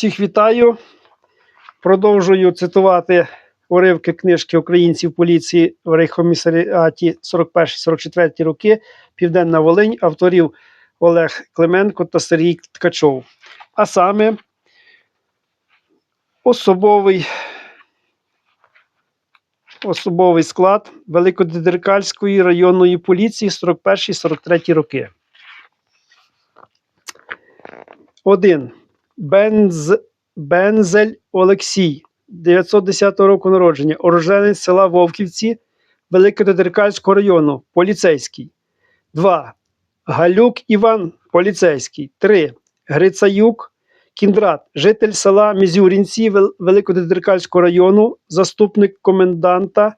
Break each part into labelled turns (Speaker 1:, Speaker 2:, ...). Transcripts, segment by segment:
Speaker 1: Всіх вітаю. Продовжую цитувати уривки книжки українців поліції в рейхкомісаріаті 41-44 роки Південна Волинь авторів Олег Клименко та Сергій Ткачов. А саме особовий, особовий склад Великодедеркальської районної поліції 41-43 роки. 1. Бенз, Бензель Олексій, 910 року народження, уроженець села Вовківці Великодедеркальського району, поліцейський. 2. Галюк Іван, поліцейський. 3. Грицаюк Кіндрат, житель села Мізюрінці Вел- району, заступник коменданта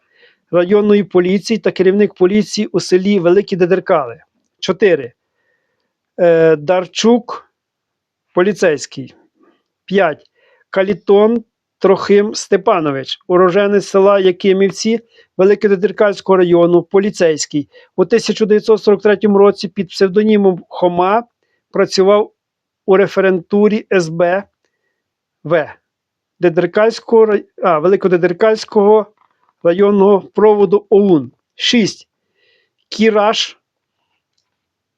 Speaker 1: районної поліції та керівник поліції у селі Великі Дедеркали. 4. Е, Дарчук поліцейський. 5. Калітон Трохим Степанович, уроженець села Якимівці Великодедеркальського району, поліцейський. У 1943 році під псевдонімом Хома працював у референтурі СБ В. Дедеркальського, а, Великодедеркальського районного проводу ОУН. 6. Кіраш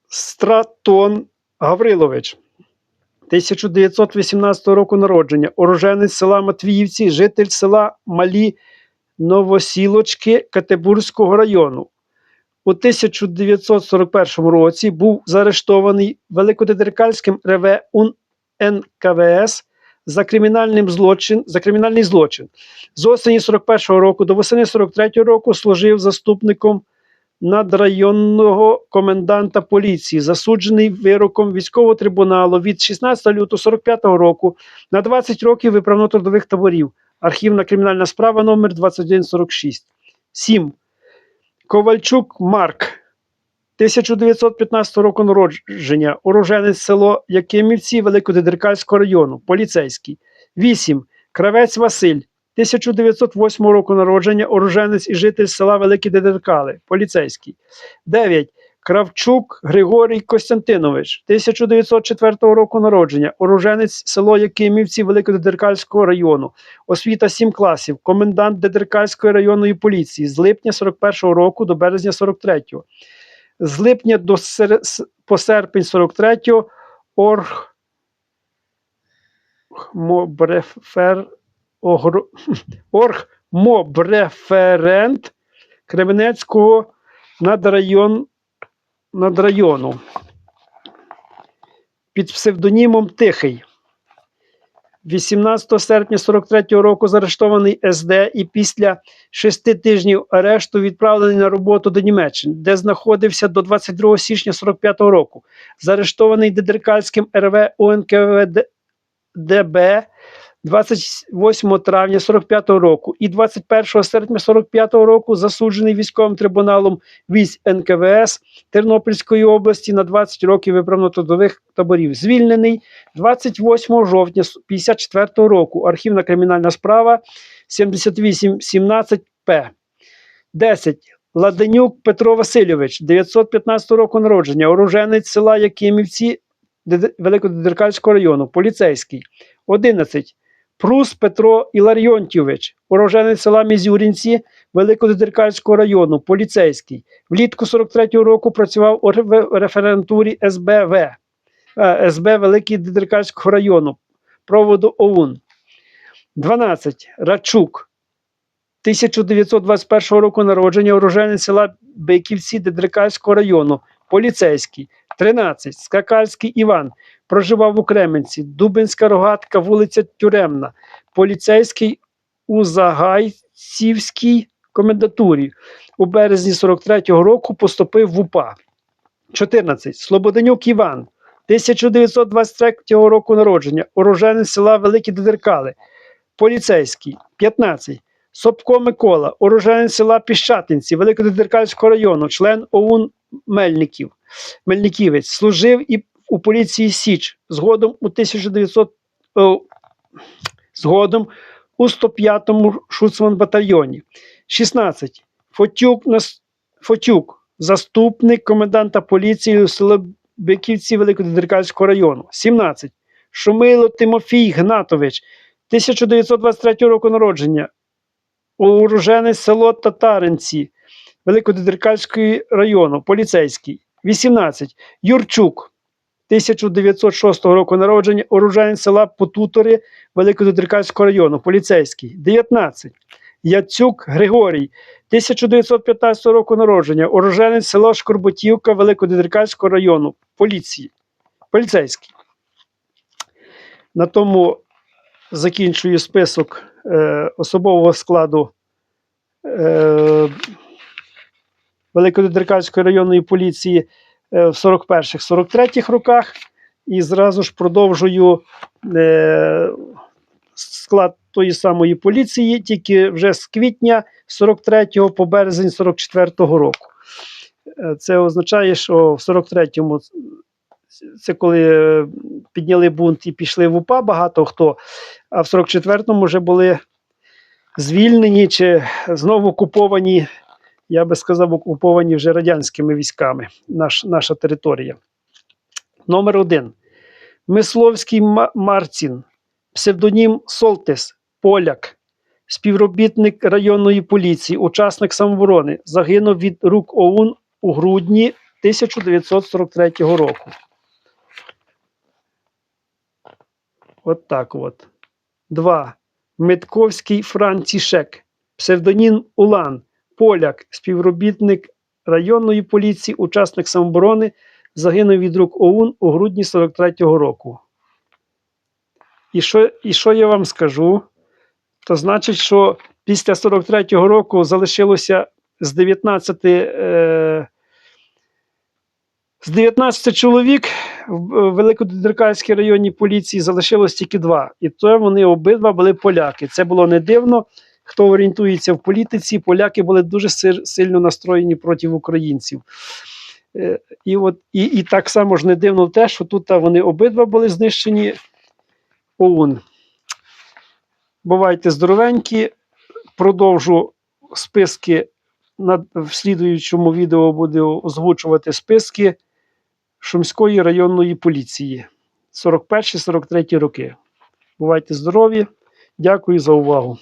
Speaker 1: Стратон Гаврилович. 1918 року народження, уроженець села Матвіївці, житель села Малі Новосілочки Катебурзького району. У 1941 році був заарештований Великодедеркальським РВ НКВС за, кримінальним злочин, за кримінальний злочин. З осені 41 року до восени 43 року служив заступником надрайонного коменданта поліції, засуджений вироком військового трибуналу від 16 лютого 45 року на 20 років виправно-трудових таборів. Архівна кримінальна справа номер 2146. 7. Ковальчук Марк. 1915 року народження, уроженець село Якимівці Великодедеркальського району, поліцейський. 8. Кравець Василь, 1908 року народження, уроженець і житель села Великі Дедеркали, поліцейський. 9. Кравчук Григорій Костянтинович, 1904 року народження, уроженець село Якимівці Великодедеркальського району, освіта 7 класів, комендант Дедеркальської районної поліції з липня 41 року до березня 43-го. з липня до сер... по серпень 43-го орг мобрефер огро... орг мобреферент Кременецького надрайон... надрайону під псевдонімом Тихий. 18 серпня 43-го року заарештований СД і після шести тижнів арешту відправлений на роботу до Німеччини, де знаходився до 22 січня 45-го року. Заарештований Дедеркальським РВ УНКВД ДБ 28 травня 45-го року і 21 серпня 45-го року засуджений військовим трибуналом військ НКВС Тернопільської області на 20 років виправно-трудових таборів. Звільнений 28 жовтня 54 року. Архівна кримінальна справа 7817П. 10. Ладенюк Петро Васильович, 915 року народження, уроженець села Якимівці Деде- Великодедеркальського району, поліцейський. 11. Прус Петро Іларіонтьович, уроженець села Мізюрінці Великодедеркальського району, поліцейський. Влітку 43-го року працював у референтурі СБВ, е, СБ Великий Дедеркальського району, проводу ОУН. 12. Рачук. 1921 року народження, уроженець села Биківці Дедрикальського району, поліцейський. 13. Скакальський Іван. Проживав у Кременці, Дубинська рогатка, вулиця Тюремна, поліцейський у Загайцівській комендатурі. У березні 43-го року поступив в УПА. 14. Слободенюк Іван. 1923 року народження, уроженець села Великі Дедеркали, поліцейський. 15. Собко Микола, уроженець села Піщатинці Великодедеркальського району, член ОУН Мельників, Мельниківець, служив і у поліції Січ. Згодом у 1900, о, згодом у 105-му Шуцман батальйоні. 16. Фотюк, Фотюк, заступник коменданта поліції у село Биківці Великодедеркальського району. 17. Шумило Тимофій Гнатович, 1923 року народження. Уроженець село Татаринці Великодедеркальського району, поліцейський. 18. Юрчук, 1906 року народження, уроженець села Потутори Великодедеркальського району, поліцейський. 19. Яцюк Григорій, 1915 року народження, уроженець села Шкорботівка Великодедеркальського району, поліції, поліцейський. На тому закінчую список е, особового складу е, Великодедеркальської районної поліції е, в 41-43 роках. І зразу ж продовжую е, склад тої самої поліції, тільки вже з квітня 43 по березень 44-го року. Е, Це означає, що в 43-му це коли підняли бунт і пішли в УПА багато хто, а в 44-му вже були звільнені чи знову окуповані, я би сказав, окуповані вже радянськими військами наш, наша територія. Номер один. Мисловський Марцін, псевдонім Солтес, поляк, співробітник районної поліції, учасник самооборони, загинув від рук ОУН у грудні 1943 року. От так от. Два. Митковський Францішек, псевдонім Улан, поляк, співробітник районної поліції, учасник самооборони, загинув від рук ОУН у грудні 43-го року. І що, і що я вам скажу? То значить, що після 43-го року залишилося з 19, е, з 19 чоловік в Великодеркальській районній поліції залишилось тільки два. І то вони обидва були поляки. Це було не дивно. Хто орієнтується в політиці, поляки були дуже сильно настроєні проти українців. Е, І, от, і, і так само ж не дивно те, що тут вони обидва були знищені ОУН. Бувайте здоровенькі. Продовжу списки. На, в слідуючому відео буду озвучувати списки Шумської районної поліції 41-43 роки. Бувайте здорові! Дякую за увагу.